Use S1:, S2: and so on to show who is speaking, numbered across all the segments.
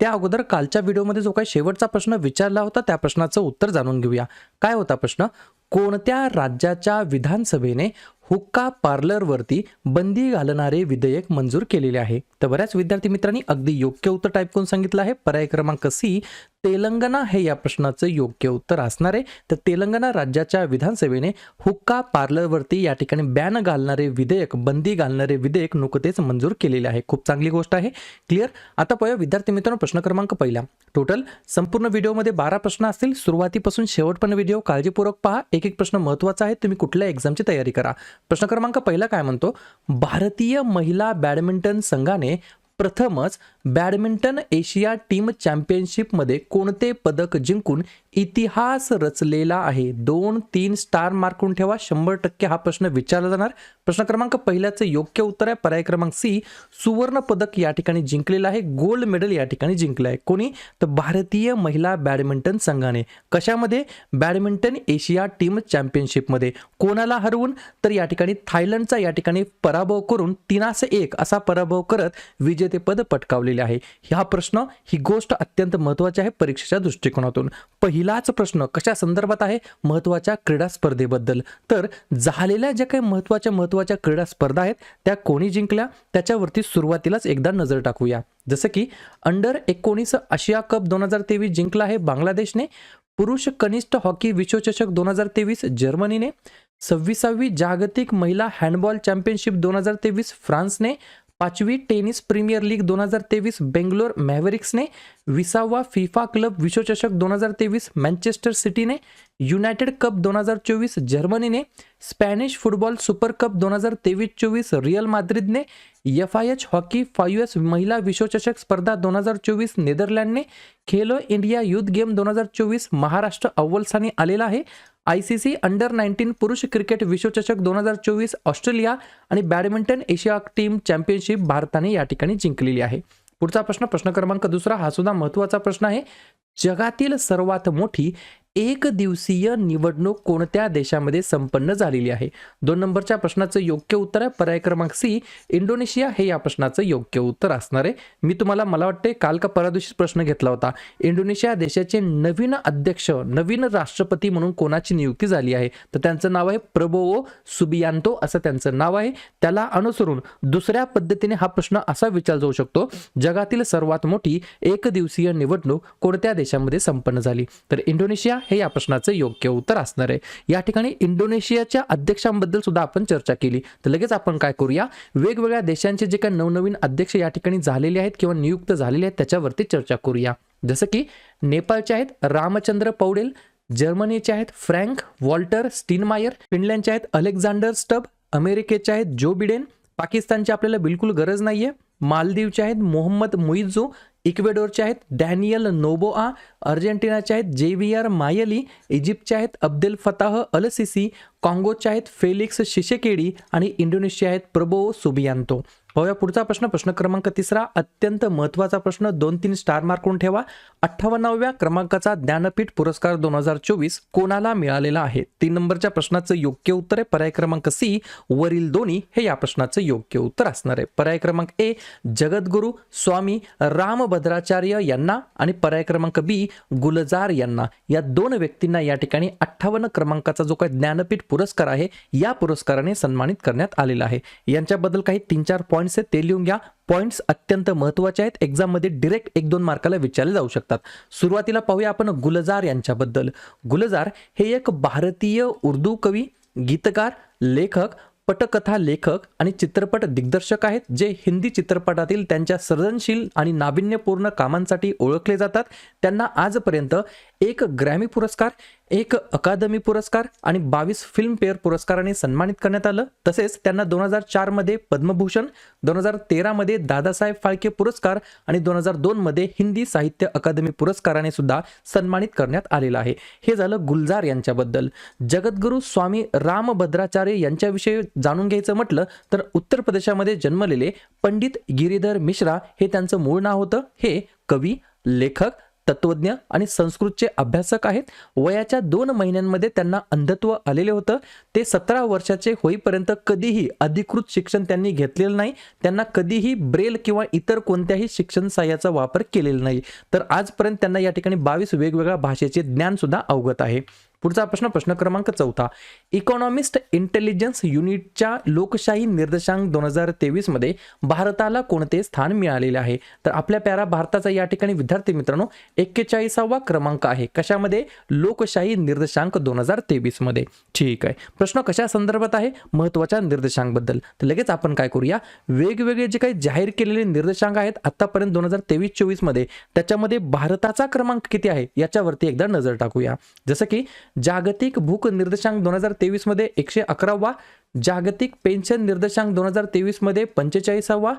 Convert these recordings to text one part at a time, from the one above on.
S1: त्या अगोदर कालच्या व्हिडिओमध्ये जो काही शेवटचा प्रश्न विचारला होता त्या प्रश्नाचं उत्तर जाणून घेऊया. काय होता प्रश्न? कोणत्या राज्याच्या विधानसभेने हुक्का पार्लरवरती बंदी घालणारे विधेयक मंजूर केलेले आहे? तर बऱ्याच विद्यार्थी मित्रांनी अगदी योग्य उत्तर टाईप करून सांगितलं आहे. पर्याय क्रमांक सी तेलंगणा हे या प्रश्नाचं योग्य उत्तर असणार आहे. तर तेलंगणा राज्याच्या विधानसभेने हुक्का पार्लरवरती या ठिकाणी बॅन घालणारे विधेयक बंदी घालणारे विधेयक नुकतेच मंजूर केलेले आहे. खूप चांगली गोष्ट आहे. क्लिअर? आता पाहूया विद्यार्थी मित्रांनो प्रश्न क्रमांक पहिला. टोटल संपूर्ण व्हिडिओमध्ये बारा प्रश्न असतील. सुरुवातीपासून शेवटपर्यंत व्हिडिओ काळजीपूर्वक पहा. एक एक प्रश्न महत्त्वाचा आहे तुम्ही कुठल्या एक्झामची तयारी करा. प्रश्न क्रमांक पहिला काय म्हणतो? भारतीय महिला बॅडमिंटन संघाने प्रथमच बॅडमिंटन एशिया टीम चॅम्पियनशिपमध्ये कोणते पदक जिंकून इतिहास रचलेला आहे? दोन तीन स्टार मार्कून ठेवा. शंभर टक्के हा प्रश्न विचारला जाणार. प्रश्न क्रमांक पहिल्याचं योग्य उत्तर आहे. पर्याय क्रमांक सी सुवर्ण पदक या ठिकाणी जिंकलेलं आहे. गोल्ड मेडल या ठिकाणी जिंकलं आहे. कोणी? तर भारतीय महिला बॅडमिंटन संघाने. कशामध्ये? बॅडमिंटन एशिया टीम चॅम्पियनशिपमध्ये. कोणाला हरवून? तर या ठिकाणी थायलंडचा या ठिकाणी पराभव करून तीनास एक असा पराभव करत विजेतेपद पटकावले पटकावलेले आहे. हा प्रश्न ही गोष्ट अत्यंत महत्वाची आहे परीक्षेच्या दृष्टिकोनातून. पहिलाच प्रश्न कशा संदर्भात आहे? महत्त्वाच्या क्रीडा स्पर्धेबद्दल. तर झालेल्या ज्या काही महत्त्वाच्या महत्त्वाच्या क्रीडा स्पर्धा आहेत त्या कोणी जिंकल्या? त्याच्यावरती सुरुवातीलाच एकदा नजर टाकूया. जसं की अंडर एकोणीस आशिया कप दोन हजार तेवीस जिंकला आहे बांगलादेशने. पुरुष कनिष्ठ हॉकी विश्वचषक दोन हजार तेवीस जर्मनीने. सव्वीसावी जागतिक महिला हँडबॉल चॅम्पियनशिप दोन हजार तेवीस फ्रान्सने. पाचवी टेनिस प्रीमियर लीग दोन हजार तेवीस बेंगलोर मॅव्हरिक्सने विसावा फिफा क्लब विश्वचषक दोन हजार तेवीस मँचेस्टर सिटीने युनायटेड कप दोन हजार चोवीस जर्मनीने स्पॅनिश फुटबॉल सुपर कप दोन हजार तेवीस चोवीस real माद्रिदने F I H hockey fives महिला विश्वचषक स्पर्धा दोन हजार चोवीस नेदरलँडने खेलो इंडिया युथ गेम दोन हजार चोवीस महाराष्ट्र अव्वलस्थानी आलेला आहे. I C C under nineteen पुरुष क्रिकेट विश्वचषक दोन हजार चोवीस ऑस्ट्रेलिया आणि बॅडमिंटन एशिया टीम चॅम्पियनशिप भारताने या ठिकाणी जिंकलेली आहे. पुढचा प्रश्न प्रश्न क्रमांक दुसरा हा सुद्धा महत्त्वाचा प्रश्न आहे. जगातील सर्वात मोठी एक दिवसीय निवडणूक कोणत्या देशामध्ये संपन्न झालेली आहे? दोन नंबरच्या प्रश्नाचं योग्य उत्तर आहे पर्याय क्रमांक सी इंडोनेशिया. हे या प्रश्नाचं योग्य उत्तर असणार आहे. मी तुम्हाला मला वाटते काल का परदिवशी प्रश्न घेतला होता. इंडोनेशिया देशाचे नवीन अध्यक्ष नवीन राष्ट्रपती म्हणून कोणाची नियुक्ती झाली आहे? तर त्यांचं नाव आहे प्रबोवो सुबियांतो असं त्यांचं नाव आहे. त्याला अनुसरून दुसऱ्या पद्धतीने हा प्रश्न असा विचारला जाऊ शकतो. जगातील सर्वात मोठी एक दिवसीय निवडणूक कोणत्या देशामध्ये संपन्न झाली. तर इंडोनेशिया हे या प्रश्नाचं योग्य उत्तर असणार आहे. या ठिकाणी इंडोनेशियाच्या अध्यक्षांबद्दल सुद्धा आपण चर्चा केली. तर लगेच आपण काय करूया? वेगवेगळ्या देशांचे जे काही नवनवीन अध्यक्ष या ठिकाणी झालेले आहेत किंवा नियुक्त झालेले आहेत त्याच्यावरती चर्चा करूया. जसं की नेपाळचे आहेत रामचंद्र पौडेल जर्मनीचे आहेत फ्रँक वॉल्टर स्टीनमायर फिनलँडचे आहेत अलेक्झांडर स्टब अमेरिकेचे आहेत जो बिडेन पाकिस्तानची आपल्याला बिलकुल गरज नाहीये. मालदीवचे आहेत मोहम्मद मुईजू इक्वेडोरचे आहेत डॅनियल नोबोआ अर्जेंटिनाचे आहेत जेवियर मायली इजिप्तचे आहेत अब्देल फताह अल सिसी काँगोचे आहेत फेलिक्स शिशेकेडी आणि इंडोनेशिया आहेत प्रबो सुबियांतो. पाहूया पुढचा प्रश्न. प्रश्न क्रमांक तिसरा अत्यंत महत्त्वाचा प्रश्न. दोन तीन स्टार मार्कून ठेवा. अठ्ठावन्नाव्या क्रमांकाचा ज्ञानपीठ पुरस्कार दोन हजार चोवीस कोणाला मिळालेला आहे? तीन नंबरच्या प्रश्नाचं योग्य उत्तर आहे. पर्याय क्रमांक सी वरील दोन्ही. हे या प्रश्नाचं योग्य उत्तर असणार आहे. पर्याय क्रमांक ए जगद्गुरू स्वामी रामभद्राचार्य यांना आणि पर्याय क्रमांक बी गुलजार यांना. या दोन व्यक्तींना या ठिकाणी अठ्ठावन्न क्रमांकाचा जो काही ज्ञानपीठ पुरस्कार आहे या पुरस्काराने सन्मानित करण्यात आलेला आहे. यांच्याबद्दल काही तीन चार पॉईंट पॉईंट्स आहेत ते लिहून घ्या. पॉईंट्स अत्यंत महत्त्वाचे आहेत. एक्झाममध्ये डिरेक्ट एक दोन मार्काला विचारले जाऊ शकतात. सुरुवातीला पाहूया आपण गुलजार यांच्याबद्दल. गुलजार हे एक भारतीय उर्दू कवी गीतकार लेखक पटकथा लेखक आणि चित्रपट दिग्दर्शक आहेत जे हिंदी चित्रपटातील त्यांच्या सर्जनशील आणि नाविन्यपूर्ण कामांसाठी ओळखले जातात. त्यांना आजपर्यंत एक ग्रॅमी पुरस्कार एक अकादमी पुरस्कार आणि बावीस फिल्मफेअर पुरस्काराने सन्मानित करण्यात आलं. तसेच त्यांना दोन हजार चारमध्ये पद्मभूषण दोन हजार तेरामध्ये दादासाहेब फाळके पुरस्कार आणि दोन हजार दोनमध्ये हिंदी साहित्य अकादमी पुरस्काराने सुद्धा सन्मानित करण्यात आलेलं आहे. हे झालं गुलजार यांच्याबद्दल. जगद्गुरू स्वामी रामभद्राचार्य यांच्याविषयी जाणून घ्यायचं म्हटलं तर उत्तर प्रदेशामध्ये जन्मलेले पंडित गिरीधर मिश्रा हे त्यांचं मूळ नाव होतं. हे कवी लेखक तत्वज्ञ आणि संस्कृतचे अभ्यासक आहेत. वयाच्या दोन महिन्यांमध्ये त्यांना अंधत्व आलेले होतं. ते सतरा वर्षाचे होईपर्यंत कधीही अधिकृत शिक्षण त्यांनी घेतलेलं नाही. त्यांना कधीही ब्रेल किंवा इतर कोणत्याही शिक्षण सहाय्याचा वापर केलेला नाही. तर आजपर्यंत त्यांना या ठिकाणी बावीस वेगवेगळ्या भाषेचे ज्ञान सुद्धा अवगत आहे. पुढचा प्रश्न प्रश्न क्रमांक चौथा. इकॉनॉमिस्ट इंटेलिजन्स युनिटच्या लोकशाही निर्देशांक दोन हजार तेवीसमध्ये भारताला कोणते स्थान मिळालेले आहे? तर आपल्या प्यारा भारताचा या ठिकाणी विद्यार्थी मित्रांनो एक्केचाळीसावा क्रमांक आहे. कशामध्ये? लोकशाही निर्देशांक दोन हजार तेवीसमध्ये ठीक आहे. प्रश्न कशा संदर्भात आहे? महत्त्वाच्या निर्देशांकबद्दल. तर लगेच आपण काय करूया? वेगवेगळे जे काही जाहीर केलेले निर्देशांक आहेत आत्तापर्यंत दोन हजार तेवीस चोवीसमध्ये त्याच्यामध्ये भारताचा क्रमांक किती आहे? याच्यावरती एकदा नजर टाकूया. जसं की जागतिक भूक निर्देशांक दोन हजार तेवीसमध्ये एकशे अकरावा जागतिक पेन्शन निर्देशांक दोन हजार तेवीसमध्ये पंचेचाळीसावा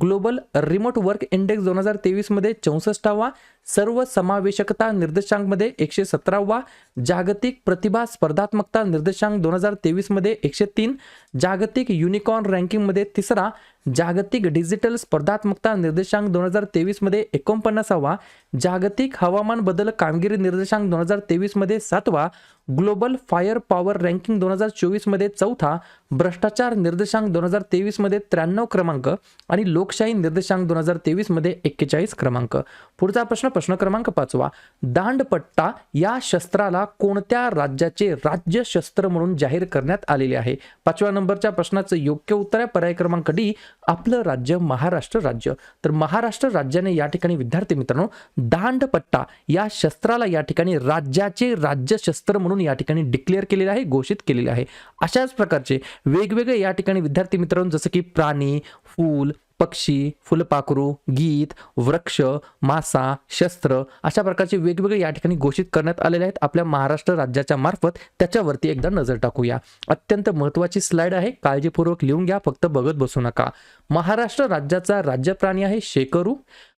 S1: ग्लोबल रिमोट वर्क इंडेक्स दोन हजार तेवीसमध्ये चौसष्टावा सर्व समावेशकता निर्देशांकमध्ये एकशे सतरावा जागतिक प्रतिभा स्पर्धात्मकता निर्देशांक दोन हजार तेवीसमध्ये एकशे तीन जागतिक युनिकॉर्न रँकिंगमध्ये तिसरा जागतिक डिजिटल स्पर्धात्मकता निर्देशांक दोन हजार तेवीसमध्ये एकोणपन्नासावा जागतिक हवामान बदल कामगिरी निर्देशांक दोन हजार तेवीसमध्ये सातवा ग्लोबल फायर पॉवर रँकिंग दोन हजार चोवीसमध्ये चौथा भ्रष्टाचार निर्देशांक दोन हजार तेवीसमध्ये त्र्याण्णव क्रमांक आणि लोकशाही निर्देशांक दोन हजार तेवीसमध्ये एक्केचाळीस क्रमांक. पुढचा प्रश्न प्रश्न क्रमांक पाचवा. दांडपट्टा या शस्त्राला कोणत्या राज्याचे राज्य शस्त्र म्हणून जाहीर करण्यात आलेले आहे? पाचव्या नंबरच्या प्रश्नाचं योग्य उत्तर आहे. पर्याय क्रमांक डी आपलं राज्य महाराष्ट्र राज्य. तर महाराष्ट्र राज्याने या ठिकाणी विद्यार्थी मित्रांनो दांडपट्टा या शस्त्राला या ठिकाणी राज्याचे राज्य शस्त्र म्हणून या ठिकाणी डिक्लेअर केलेले आहे घोषित केलेले आहे. अशाच प्रकारचे वेगवेगळे या ठिकाणी विद्यार्थी मित्रांनो जसं की प्राणी फूल पक्षी फुलपाखरू गीत वृक्ष मासा शस्त्र अशा प्रकारचे वेगवेगळे या ठिकाणी घोषित करण्यात आलेले आहेत. आपल्या महाराष्ट्र राज्याच्या मार्फत त्याच्यावरती एकदा नजर टाकूया. अत्यंत महत्वाची स्लाइड आहे. काळजीपूर्वक लिहून घ्या फक्त बघत बसू नका. महाराष्ट्र राज्याचा राज्य प्राणी आहे शेकरू.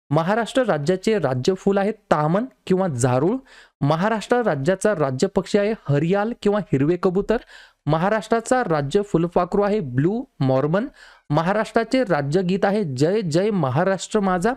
S1: महाराष्ट्र राज्याचे राज्य फूल आहे तामन किंवा झारूळ. महाराष्ट्र राज्याचा राज्य पक्षी आहे हरियाल किंवा हिरवे कबूतर. महाराष्ट्राचा राज्य फुलपाखरू आहे ब्लू मॉर्मन. महाराष्ट्राचे राज्यगीत आहे जय जय महाराष्ट्र माझा.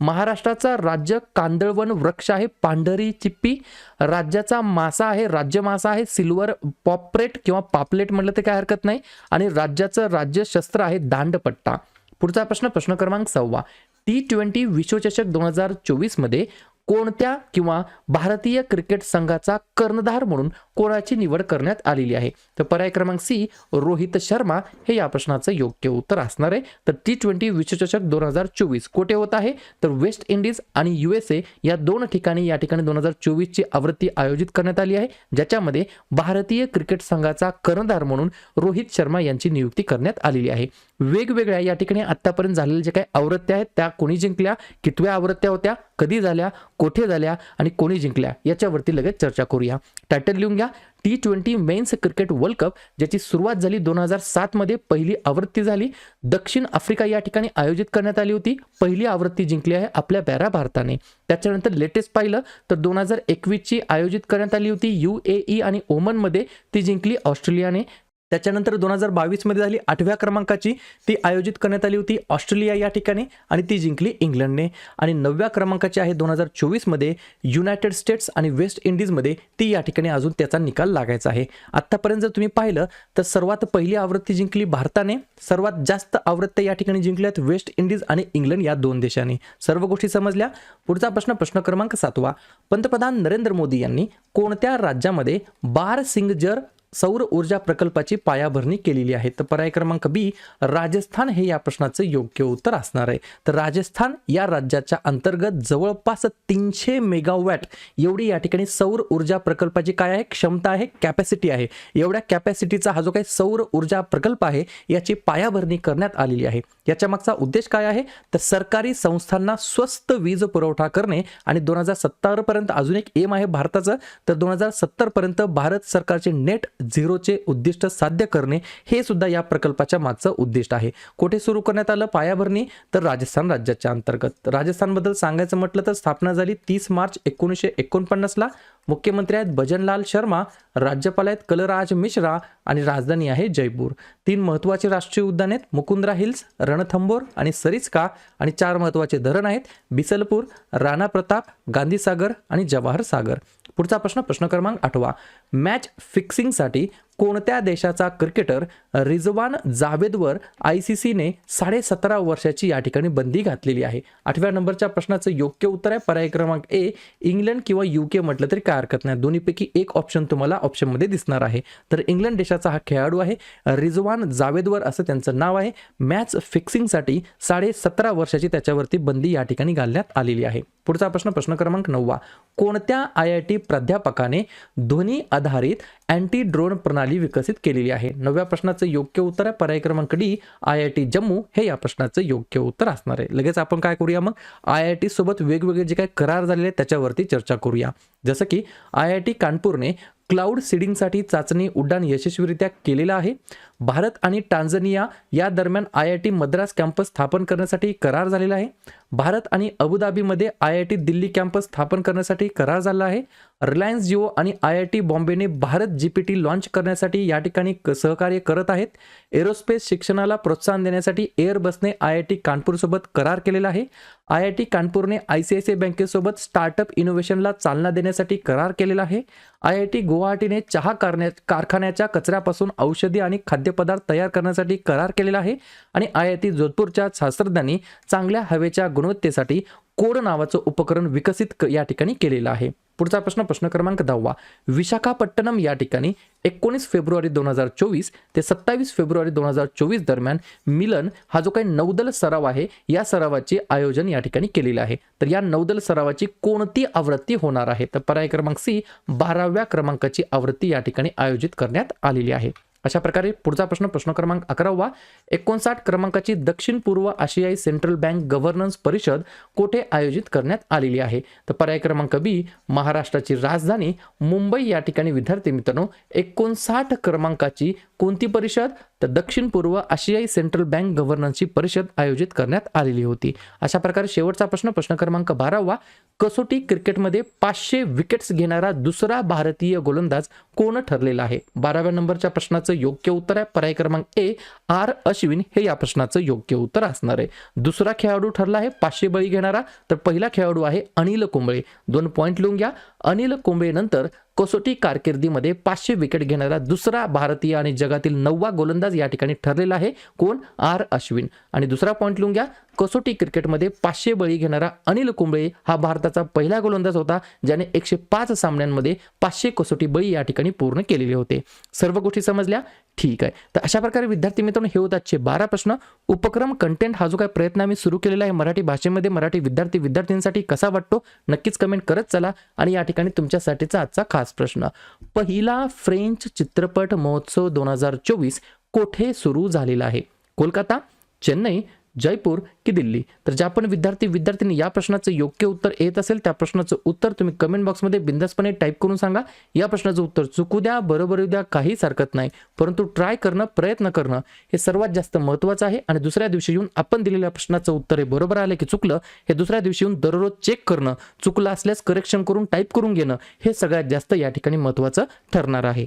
S1: महाराष्ट्राचा राज्य कांदळवन वृक्ष आहे पांढरी चिप्पी. राज्याचा मासा आहे राज्य मासा आहे सिल्वर पॉपरेट किंवा पापलेट म्हटलं तर काय हरकत नाही. आणि राज्याचं राज्य शस्त्र आहे दांडपट्टा. पुढचा प्रश्न प्रश्न क्रमांक सव्वा. टी ट्वेंटी विश्वचषक दोन हजार चोवीसमध्ये कोणत्या किंवा भारतीय क्रिकेट संघाचा कर्णधार म्हणून कोणाची निवड करण्यात आलेली आहे? तर पर्याय क्रमांक सी रोहित शर्मा हे या प्रश्नाचं योग्य उत्तर असणार आहे. तर टी ट्वेंटी विश्वचषक दोन हजार चोवीस कोठे होत आहे? तर वेस्ट इंडिज आणि युएसए या दोन ठिकाणी या ठिकाणी दोन हजार चोवीसची आवृत्ती आयोजित करण्यात आली आहे ज्याच्यामध्ये भारतीय क्रिकेट संघाचा कर्णधार म्हणून रोहित शर्मा यांची नियुक्ती करण्यात आलेली आहे. वेगवेगळ्या या ठिकाणी आतापर्यंत झालेल्या ज्या काही आवृत्त्या आहेत त्या कोणी जिंकल्या? कितव्या आवृत्त्या होत्या? कधी झाल्या? कोठे झाल्या आणि कोणी जिंकल्या याच्यावरती लगेच चर्चा करूया. टायटल लिहून घ्या. T twenty men's cricket world cup ज्याची सुरुवात झाली दोन हजार सातमध्ये पहिली आवृत्ती झाली. दक्षिण आफ्रिका या ठिकाणी आयोजित करण्यात आली होती. पहिली आवृत्ती जिंकली आहे आपल्या बॅरा भारताने. त्याच्यानंतर लेटेस्ट पाहिलं तर दोन हजार एकवीसची आयोजित करण्यात आली होती. यू ए ई आणि ओमनमध्ये ती जिंकली ऑस्ट्रेलियाने. त्याच्यानंतर दोन हजार बावीसमध्ये झाली आठव्या क्रमांकाची. ती आयोजित करण्यात आली होती ऑस्ट्रेलिया या ठिकाणी आणि ती जिंकली इंग्लंडने. आणि नवव्या क्रमांकाची आहे दोन हजार चोवीसमध्ये युनायटेड स्टेट्स आणि वेस्ट इंडिजमध्ये ती या ठिकाणी अजून त्याचा निकाल लागायचा आहे. आत्तापर्यंत जर तुम्ही पाहिलं तर सर्वात पहिली आवृत्ती जिंकली भारताने. सर्वात जास्त आवृत्त्या या ठिकाणी जिंकल्यात वेस्ट इंडिज आणि इंग्लंड या दोन देशांनी. सर्व गोष्टी समजल्या? पुढचा प्रश्न प्रश्न क्रमांक सातवा. पंतप्रधान नरेंद्र मोदी यांनी कोणत्या राज्यामध्ये बार सिंगजर सौर ऊर्जा प्रकल्पाची पायाभरणी केलेली आहे. तर पर्याय क्रमांक बी राजस्थान हे या प्रश्नाचं योग्य उत्तर असणार आहे. तर राजस्थान या राज्याच्या अंतर्गत जवळपास तीनशे मेगावॅट एवढी या ठिकाणी सौर ऊर्जा प्रकल्पाची काय आहे? क्षमता आहे कॅपॅसिटी आहे. एवढ्या कॅपॅसिटीचा हा जो काही सौर ऊर्जा प्रकल्प आहे याची पायाभरणी करण्यात आलेली आहे. याच्या मागचा उद्देश काय आहे? तर सरकारी संस्थांना स्वस्त वीज पुरवठा करणे आणि दोन हजार सत्तर पर्यंत अजून एक एम आहे भारताचं. तर दोन हजार सत्तरपर्यंत भारत सरकारचे नेट झिरोचे उद्दिष्ट साध्य करणे हे सुद्धा या प्रकल्पाच्या मागचं उद्दिष्ट आहे. कुठे सुरू करण्यात आलं? पायाभरणी. तर राजस्थान राज्याच्या अंतर्गत. राजस्थानबद्दल सांगायचं म्हटलं तर स्थापना झाली तीस मार्च एकोणीसशे एकोणपन्नासला. मुख्यमंत्री आहेत भजनलाल शर्मा राज्यपाल आहेत कलराज मिश्रा आणि राजधानी आहे जयपूर. तीन महत्त्वाचे राष्ट्रीय उद्यान आहेत. मुकुंद्रा हिल्स रणथंबोर आणि सरिस्का आणि चार महत्त्वाचे धरण आहेत. बिसलपूर राणा प्रताप गांधीसागर आणि जवाहर सागर. पुढचा प्रश्न प्रश्न क्रमांक आठवा. मॅच फिक्सिंगसाठी कोणत्या देशाचा क्रिकेटर रिजवान जावेदवर आय सी सीने साडेसतरा वर्षाची या ठिकाणी बंदी घातलेली आहे? आठव्या नंबरच्या प्रश्नाचं योग्य उत्तर आहे. पर्याय क्रमांक ए इंग्लंड किंवा युके म्हटलं तरी काय हरकत नाही. दोन्हीपैकी एक ऑप्शन तुम्हाला ऑप्शनमध्ये दिसणार आहे. तर इंग्लंड देशाचा हा खेळाडू आहे रिजवान जावेदवर असं त्यांचं नाव आहे. मॅच फिक्सिंगसाठी साडेसतरा वर्षाची त्याच्यावरती बंदी या ठिकाणी घालण्यात आलेली आहे. पुढचा प्रश्न प्रश्न क्रमांक नववा. कोणत्या आय आय टी प्राध्यापकाने ध्वनी आधारित अँटी ड्रोन प्रणाली विकसित केलेली आहे. नव्या प्रश्नाचं योग्य उत्तर आहे पर्याय क्रमांक D I I T Jammu हे या प्रश्नाचं योग्य उत्तर असणार आहे. लगेच आपण काय करूया मग? आय आय टी सोबत वेगवेगळे जे काही करार झालेले आहेत त्याच्यावरती चर्चा करूया. जसं की आय आय टी कानपूरने क्लाउड सीडिंगसाठी चाचणी उड्डाण यशस्वीरित्या केलेलं आहे. भारत आणि टांझनिया या दरम्यान I I T Madras campus स्थापन करण्यासाठी करार झालेला आहे. भारत आणि अबुधाबीमध्ये I I T Delhi campus स्थापन करण्यासाठी करार झाला आहे. रिलायन्स जिओ आणि I I T बॉम्बेने Bharat G P T launch करण्यासाठी या ठिकाणी क- सहकार्य करत आहेत. एरोस्पेस शिक्षणाला प्रोत्साहन देण्यासाठी एअरबसने आय आय टी कानपूरसोबत करार केलेला आहे. I I T कानपूरने I C I C I बँकेसोबत startup इनोव्हेशनला चालना देण्यासाठी करार केलेला आहे. आय आय टी गुवाहाटीने चहा कारण्या कारखान्याच्या कचऱ्यापासून औषधी आणि खाद्यपदार्थ तयार करण्यासाठी करार केलेला आहे. आणि आय आय टी जोधपूरच्या शास्त्रज्ञांनी चांगल्या हवेच्या गुणवत्तेसाठी कोड नावाचं उपकरण विकसित क- या ठिकाणी केलेलं आहे. पुढचा प्रश्न प्रश्न क्रमांक दहावा. विशाखापट्टणम या ठिकाणी एकोणीस फेब्रुवारी दोन हजार चोवीस ते सत्तावीस फेब्रुवारी दोन हजार चोवीस दरम्यान मिलन हा जो काही नौदल सराव आहे या सरावाचे आयोजन या ठिकाणी केलेलं आहे. तर या नौदल सरावाची कोणती आवृत्ती होणार आहे? तर पर्याय क्रमांक सी बाराव्या क्रमांकाची आवृत्ती या ठिकाणी आयोजित करण्यात आलेली आहे. अशा प्रकारे पुढचा प्रश्न प्रश्न क्रमांक अकरावा एकोणसाठ क्रमांकाची दक्षिण पूर्व आशियाई सेंट्रल बँक गव्हर्नन्स परिषद कोठे आयोजित करण्यात आलेली आहे? तर पर्याय क्रमांक बी महाराष्ट्राची राजधानी मुंबई या ठिकाणी. विद्यार्थी मित्रांनो एकोणसाठ क्रमांकाची कोणती परिषद? तर दक्षिण पूर्व आशियाई सेंट्रल बँक गव्हर्नन्सची परिषद आयोजित करण्यात आलेली होती. अशा प्रकारे शेवटचा प्रश्न प्रश्न क्रमांक बारावा. कसोटी क्रिकेटमध्ये पाचशे विकेट्स घेणारा दुसरा भारतीय गोलंदाज कोण ठरलेला आहे? बाराव्या नंबरच्या प्रश्नाचं योग्य उत्तर आहे. पर्याय क्रमांक ए आर अश्विन. हे या प्रश्नाचं योग्य उत्तर असणार आहे. दुसरा खेळाडू ठरला आहे पाचशे बळी घेणारा. तर पहिला खेळाडू आहे अनिल कुंबळे. दोन पॉईंट लिहून घ्या अनिल कुंबळे नंतर कसोटी कारकिर्दीमध्ये पाचशे विकेट घेणारा दुसरा भारतीय आणि जगातील नववा गोलंदाज या ठिकाणी ठरलेला आहे. कोण? आर. अश्विन. आणि दुसरा पॉईंट लिहून घ्या. कसोटी क्रिकेटमध्ये पाचशे बळी घेणारा अनिल कुंबळे हा भारताचा पहिला गोलंदाज होता ज्याने एकशे पाच सामन्यांमध्ये पाचशे कसोटी बळी या ठिकाणी पूर्ण केलेले होते. सर्व गोष्टी समजल्या? ठीक आहे. तर अशा प्रकारे विद्यार्थी मित्रांनो हे होत आजचे बारा प्रश्न. उपक्रम कंटेंट हा जो काही प्रयत्न आम्ही सुरू केलेला आहे मराठी भाषेमध्ये मराठी विद्यार्थी विद्यार्थ्यांसाठी कसा वाटतो? नक्कीच कमेंट करत चला. आणि या ठिकाणी तुमच्यासाठीचा आजचा खास प्रश्न. पहिला फ्रेंच चित्रपट महोत्सव दोन हजार चोवीस कोठे सुरू झालेला आहे? कोलकाता चेन्नई जयपूर की दिल्ली? तर ज्या पण विद्यार्थी विद्यार्थ्यांनी या प्रश्नाचं योग्य उत्तर येत असेल त्या प्रश्नाचं उत्तर तुम्ही कमेंट बॉक्समध्ये बिंदासपणे टाईप करून सांगा. या प्रश्नाचं उत्तर चुकू द्या बरोबर येऊ द्या काहीच हरकत नाही. परंतु ट्राय करणं प्रयत्न करणं हे सर्वात जास्त महत्त्वाचं आहे. आणि दुसऱ्या दिवशी येऊन आपण दिलेल्या प्रश्नाचं उत्तर हे बरोबर आलं की चुकलं हे दुसऱ्या दिवशी येऊन दररोज चेक करणं चुकलं असल्यास करेक्शन करून टाईप करून घेणं हे सगळ्यात जास्त या ठिकाणी महत्त्वाचं ठरणार आहे.